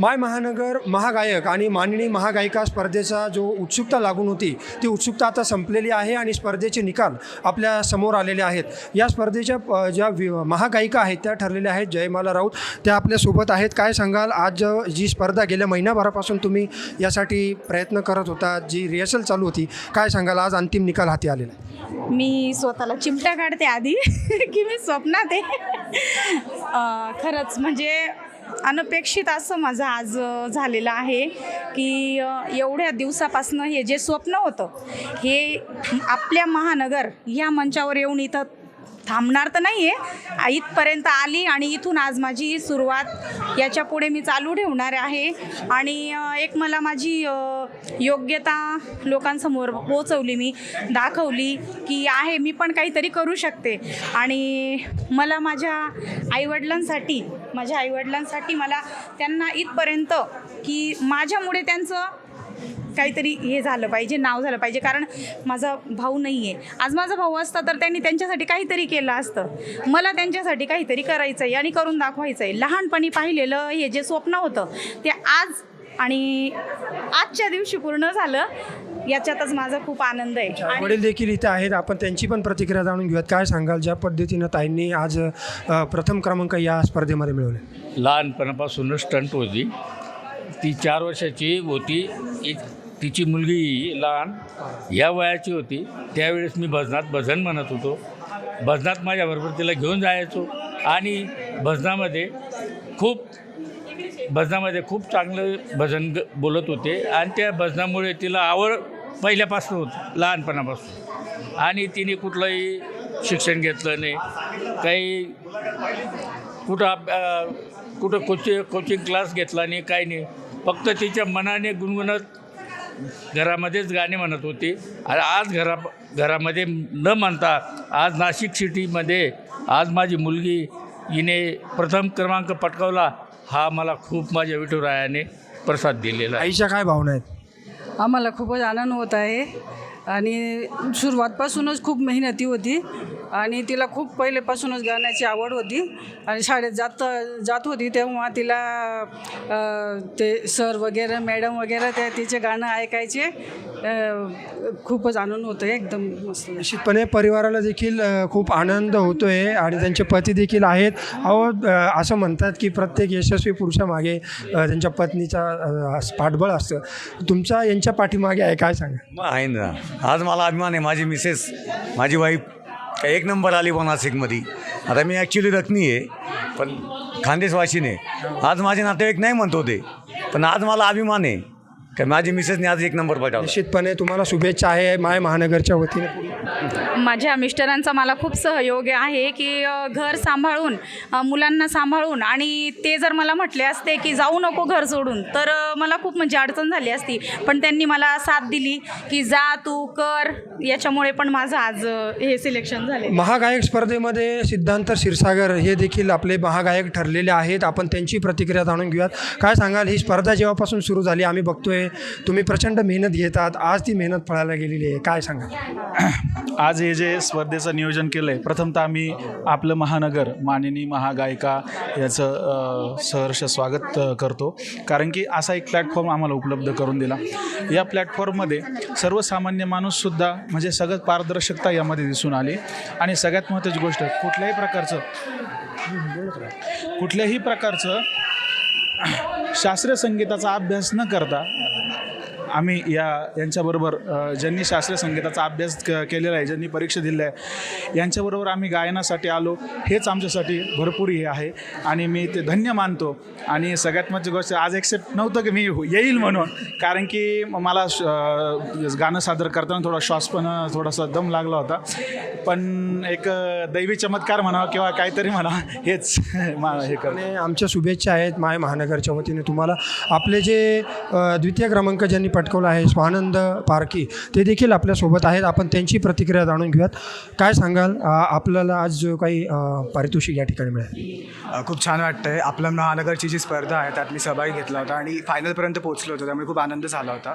माय महानगर महागायक आणि माननी महागायिका स्पर्धेचा जो उत्सुकता लागून होती ती उत्सुकता आता संपलेली आहे आणि स्पर्धेचे निकाल आपल्यासमोर आलेले आहेत. या स्पर्धेच्या ज्या वि महागायिका आहेत त्या ठरलेल्या आहेत जयमाला राऊत. त्या आपल्यासोबत आहेत. काय सांगाल? आज जी स्पर्धा गेल्या महिनाभरापासून तुम्ही यासाठी प्रयत्न करत होता जी रिहर्सल चालू होती काय सांगाल? आज अंतिम निकाल हाती आलेला आहे. मी स्वतःला चिमट्या काढते आधी की मी स्वप्नात आहे. खरंच म्हणजे अनपेक्षित असं माझं आज झालेलं आहे की एवढ्या दिवसापासनं हे जे स्वप्न होतं हे आपल्या महानगर या मंचावर येऊन इथं थांबणार तर नाही आहे इथपर्यंत आली आणि इथून आज माझी सुरुवात याच्यापुढे मी चालू ठेवणार आहे. आणि एक मला माझी योग्यता लोकांसमोर पोचवली मी दाखवली की आहे मी पण काहीतरी करू शकते. आणि मला माझ्या आईवडिलांसाठी माझ्या आईवडिलांसाठी मला त्यांना इथपर्यंत की माझ्यामुळे त्यांचं काहीतरी हे झालं पाहिजे नाव झालं पाहिजे. कारण माझा भाऊ नाही आहे आज माझा भाऊ असता तर त्यांनी त्यांच्यासाठी काहीतरी केलं असतं. मला त्यांच्यासाठी काहीतरी करायचं आहे आणि करून दाखवायचं आहे लहानपणी पाहिलेलं हे जे स्वप्न होतं ते आज आणि आजच्या दिवशी पूर्ण झालं. याच्यातच माझा खूप आनंद आहे. वडील देखील इथे आहेत. आपण त्यांची पण प्रतिक्रिया जाणून घेऊयात. काय सांगाल? ज्या पद्धतीनं ताईंनी आज अ, प्रथम क्रमांक या स्पर्धेमध्ये मिळवले? लहानपणापासूनच स्टंट होती. ती चार वर्षाची होती. इ- तिची मुलगी लहान या वयाची होती. त्यावेळेस मी भजनात भजन म्हणत होतो. भजनात माझ्याबरोबर तिला घेऊन जायचो. आणि भजनामध्ये खूप भजनामध्ये खूप चांगलं भजन ग बोलत होते. आणि त्या भजनामुळे तिला आवड पहिल्यापासून लहानपणापासून. आणि तिने कुठलंही शिक्षण घेतलं नाही. काही कुठं कुठं कोचिंग कोचिंग क्लास घेतला नाही काही नाही. फक्त तिच्या मनाने गुणगुणत घरामध्येच गाणे म्हणत होती. आणि आज घरा घरामध्ये न म्हणता आज नाशिक सिटीमध्ये आज माझी मुलगी हिने प्रथम क्रमांक पटकावला हा मला खूप माझ्या विठुरायाने प्रसाद दिलेला आहे. आईच्या काय भावना आहेत? आम्हाला खूपच आनंद होत आहे. आणि सुरुवातपासूनच खूप मेहनती होती. आणि तिला खूप पहिलेपासूनच गाण्याची आवड होती. आणि शाळेत जात जात होती तेव्हा तिला ते सर वगैरे मॅडम वगैरे ते तिचे गाणं ऐकायचे. खूपच आनंद होतं एकदम मस्त. निश्चितपणे परिवाराला देखील खूप आनंद होतो आहे आणि त्यांचे पती देखील आहेत. अहो असं म्हणतात की प्रत्येक यशस्वी पुरुषामागे त्यांच्या पत्नीचा पाठबळ असतं. तुमचा यांच्या पाठीमागे आहे काय सांगा? आहे ना. आज मला अभिमान आहे. माझी मिसेस माझी वाईफ एक नंबर आली बा नाशिकमध्ये. आता मी ॲक्च्युली रत्नी आहे पण खानदेशवासीने आज माझे नातेवाईक नाही म्हणतो ते पण आज मला अभिमान आहे. का माझी मिसेसने आज एक नंबर पटावला निश्चितपणे तुम्हाला शुभेच्छा आहे माय महानगरच्या वतीने माझ्या मिस्टरांचा मला खूप सहयोग आहे की अ, घर सांभाळून अ, मुलांना सांभाळून आणि ते जर मला म्हटले असते की जाऊ नको घर सोडून तर अ, मला खूप म्हणजे अडचण झाली असती. पण त्यांनी मला साथ दिली की जा तू कर याच्यामुळे पण माझं आज अ, हे सिलेक्शन झाले. महागायक स्पर्धेमध्ये सिद्धांत क्षीरसागर हे देखील आपले महागायक ठरलेले आहेत. आपण त्यांची प्रतिक्रिया जाणून घेऊयात. काय सांगाल? ही स्पर्धा जेव्हापासून सुरू झाली आम्ही बघतोय. तुम्ही प्रचंड मेहनत घेतात. आज ती मेहनत फळायला गेलेली आहे. काय सांगा आज हे जे स्पर्धेचं नियोजन केलं आहे प्रथमतः आम्ही आपलं महानगर मानिनी महागायिका याचं सहर्ष स्वागत करतो. कारण की असा एक प्लॅटफॉर्म आम्हाला उपलब्ध करून दिला. या प्लॅटफॉर्ममध्ये सर्वसामान्य माणूससुद्धा म्हणजे सगळं पारदर्शकता यामध्ये दिसून आली. आणि सगळ्यात महत्त्वाची गोष्ट कुठल्याही प्रकारचं कुठल्याही प्रकारचं शास्त्रीय संगीताचा अभ्यास न करता आम्ही या यांच्याबरोबर ज्यांनी शास्त्रीय संगीताचा अभ्यास क केलेला आहे ज्यांनी परीक्षा दिल्या आहे यांच्याबरोबर आम्ही गायनासाठी आलो. हेच आमच्यासाठी भरपूर हे आहे. आणि मी ते धन्य मानतो. आणि सगळ्यात महत्त्वाची गोष्ट आज एक्सेप्ट नव्हतं की मी येईल म्हणून. कारण की म- मला गाणं सादर करताना थोडा श्वास पण थोडासा दम लागला होता. पण एक दैवी चमत्कार म्हणा किंवा काहीतरी म्हणा हेच मा हे करणे आमच्या शुभेच्छा आहेत माय महानगरच्या वतीने तुम्हाला. आपले जे द्वितीय क्रमांक ज्यांनी पट पटकवला आहे. स्वानंद पारखी ते देखील आपल्यासोबत आहेत. आपण त्यांची प्रतिक्रिया जाणून घेऊयात. काय सांगाल? आपल्याला आज जो काही पारितोषिक या ठिकाणी मिळालं. खूप छान वाटतं आहे आपलं महानगरची जी स्पर्धा आहे त्यात मी सहभागी घेतला होता आणि फायनलपर्यंत पोहोचलो होतो. त्यामुळे खूप आनंद झाला होता.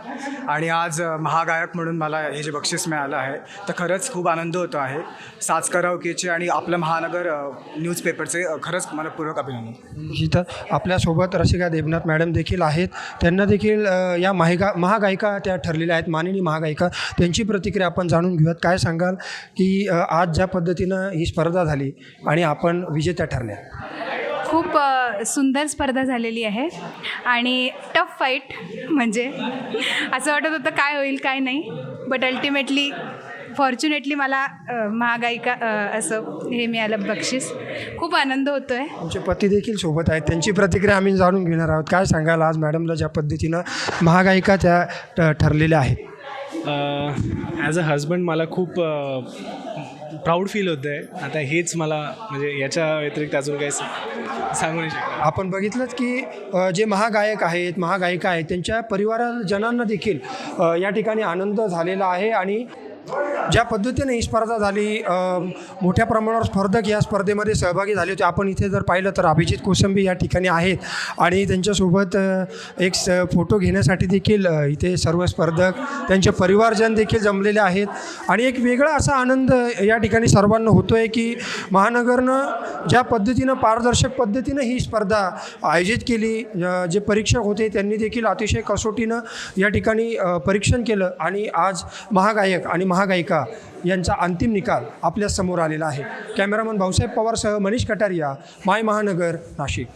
आणि आज महागायक म्हणून मला हे जे बक्षीस मिळालं आहे तर खरंच खूप आनंद होतो आहे. साच करावकेचे आणि आपलं महानगर न्यूजपेपरचे खरंच मनपूर्वक अभिनंदन. इथं आपल्यासोबत रसिका देवनाथ मॅडम देखील आहेत. त्यांना देखील या माहिका महागायिका त्या ठरलेल्या आहेत माननीय महागायिका. त्यांची प्रतिक्रिया आपण जाणून घेऊयात. काय सांगाल की आज ज्या पद्धतीनं ही स्पर्धा झाली आणि आपण विजेत्या ठरल्या? खूप सुंदर स्पर्धा झालेली आहे आणि टफ फाईट म्हणजे असं वाटत होतं काय होईल काय नाही. बट अल्टिमेटली फॉर्च्युनेटली मला महागायिका असं हे मिळालं बक्षीस. खूप आनंद होतो आहे तुमचे पती देखील सोबत आहेत. त्यांची प्रतिक्रिया आम्ही जाणून घेणार आहोत. काय सांगाल आज मॅडमला ज्या पद्धतीनं महागायिका त्या ठरलेल्या आहेत? ॲज अ हजबंड मला खूप प्राऊड फील होतं आहे आता हेच मला म्हणजे याच्या व्यतिरिक्त अजून काही सांगू नाही शकत आपण बघितलंच की जे महागायक आहेत महागायिका आहेत त्यांच्या परिवारजनांना देखील या ठिकाणी आनंद झालेला आहे आणि ज्या पद्धतीने ही स्पर्धा झाली मोठ्या प्रमाणावर स्पर्धक या स्पर्धेमध्ये सहभागी झाले होते. आपण इथे जर पाहिलं तर अभिजित कोसंबी या ठिकाणी आहेत आणि त्यांच्यासोबत एक स फोटो घेण्यासाठी देखील इथे सर्व स्पर्धक त्यांचे परिवारजन देखील जमलेले आहेत. आणि एक वेगळा असा आनंद या ठिकाणी सर्वांना होतो आहे की महानगरनं ज्या पद्धतीनं पारदर्शक पद्धतीनं ही स्पर्धा आयोजित केली जे परीक्षक होते त्यांनी देखील अतिशय कसोटीनं या ठिकाणी परीक्षण केलं. आणि आज महागायक आणि महा महागायिका यांचा अंतिम निकाल आपल्यासमोर आलेला आहे. कॅमेरामन भाऊसाहेब पवारसह मनीष कटारिया माय महानगर नाशिक.